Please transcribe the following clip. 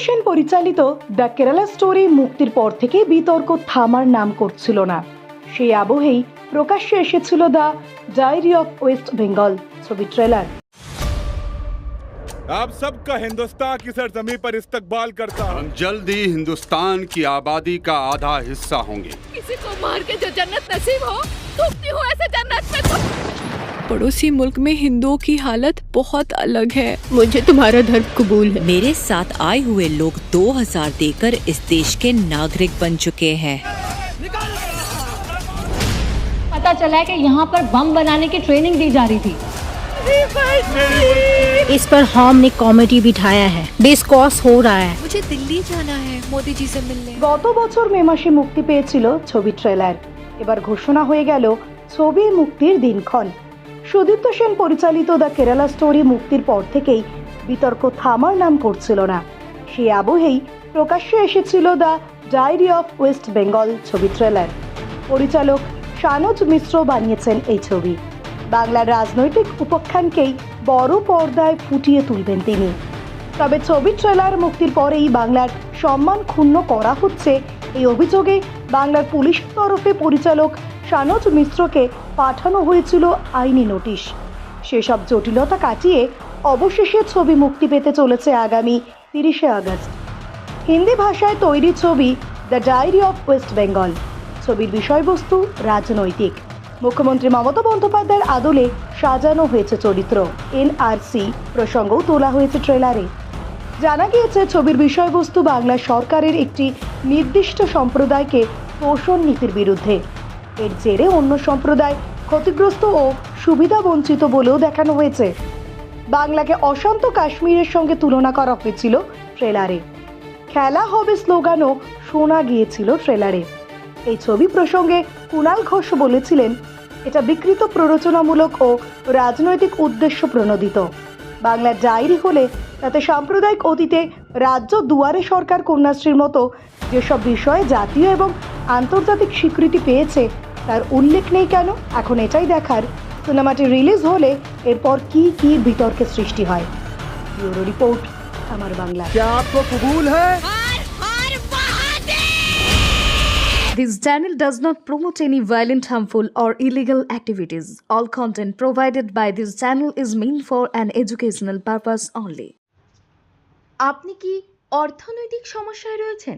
সেন পরিচালিত the Kerala story মুক্তির পর থেকে বিতর্ক থামার নাম করছিল না সেই আবহেই প্রকাশ্যে এসেছিল the diary of West Bengal ছবি ট্রেলার आप सबका हिंदुस्तान की सरजमी पर इस्तकबाल करता हूँ हम जल्द ही हिंदुस्तान की आबादी का आधा हिस्सा होंगे किसी को मार के जो जन्नत नसीब हो तुमती हूँ ऐसे जन्नत में तुम पड़ोसी मुल्क में हिंदुओं की हालत बहुत अलग है मुझे तुम्हारा धर्म कबूल है मेरे साथ आए हुए लोग 2000 देकर इस देश के नागरिक बन चुके हैं पता चला है कि यहाँ पर बम बनाने की ट्रेनिंग दी जा रही थी इस पर हम ने कॉमेडी बिठाया है डिस्कॉस हो रहा है मुझे दिल्ली जाना है मोदी जी से मिलने গত বছর মে মাসে মুক্তি পেয়েছিল ছবি ট্রেলার এবার ঘোষণা হয়ে গেল ছবি মুক্তির দিনক্ষণ সুদীপ্ত সেন পরিচালিত দ্য কেরালা স্টোরি মুক্তির পর থেকেই বিতর্ক থামার নাম করছিল না। সেই আবহেই প্রকাশ্যে এসেছিল the diary of West Bengal ছবি ট্রেলার। পরিচালক সানজ মিশ্র বানিয়েছেন এই ছবি। বাংলার রাজনৈতিক উপাখ্যানকেই বড় পর্দায় ফুটিয়ে তুলবেন তিনি। তবে ছবি ট্রেলার মুক্তির পরেই বাংলার সম্মান ক্ষুণ্ণ করা হচ্ছে এই অভিযোগে বাংলার পুলিশের তরফে পরিচালক সানজ মিশ্রকে পাঠানো হয়েছিল আইনি নোটিশ। সেসব জটিলতা কাটিয়ে অবশেষে ছবি মুক্তি পেতে চলেছে আগামী তিরিশে আগস্ট। হিন্দি ভাষায় তৈরি ছবি the diary of West Bengal ছবির বিষয়বস্তু রাজনৈতিক। মুখ্যমন্ত্রী মমতা বন্দ্যোপাধ্যায়ের আদলে সাজানো হয়েছে চরিত্র। এনআরসি প্রসঙ্গও তোলা হয়েছে ট্রেলারে। জানা গিয়েছে, ছবির বিষয়বস্তু বাংলা সরকারের একটি নির্দিষ্ট সম্প্রদায়কে পোষণ নীতির বিরুদ্ধে। এর জেরে অন্য সম্প্রদায় ক্ষতিগ্রস্ত ও সুবিধা বঞ্চিত বলেও দেখানো হয়েছে। বাংলাকে অশান্ত কাশ্মীরের সঙ্গে তুলনা করা হয়েছিল ট্রেলারে। খেলা হবে স্লোগানও শোনা গিয়েছিল ট্রেলারে। এই ছবি প্রসঙ্গে কুণাল ঘোষ বলেছিলেন, এটা বিকৃত প্ররোচনামূলক ও রাজনৈতিক উদ্দেশ্য প্রণোদিত। বাংলার ডায়েরি হলে তাতে সাম্প্রদায়িক অতীতে রাজ্য দুয়ারে সরকার কন্যাশ্রীর মতো যেসব বিষয়ে জাতীয় এবং আন্তর্জাতিক স্বীকৃতি পেয়েছে তার উল্লেখ নেই কেন এখন এটাই দেখার সিনেমাটি রিলিজ হলে এরপর কি কি বিতর্কের সৃষ্টি হয় ব্যুরো রিপোর্ট আমার বাংলা কবুল This channel does not promote any violent, harmful, or illegal activities. All content provided by this channel is meant for an educational purpose only. আপনি কি অর্থনৈতিক সমস্যায় রয়েছেন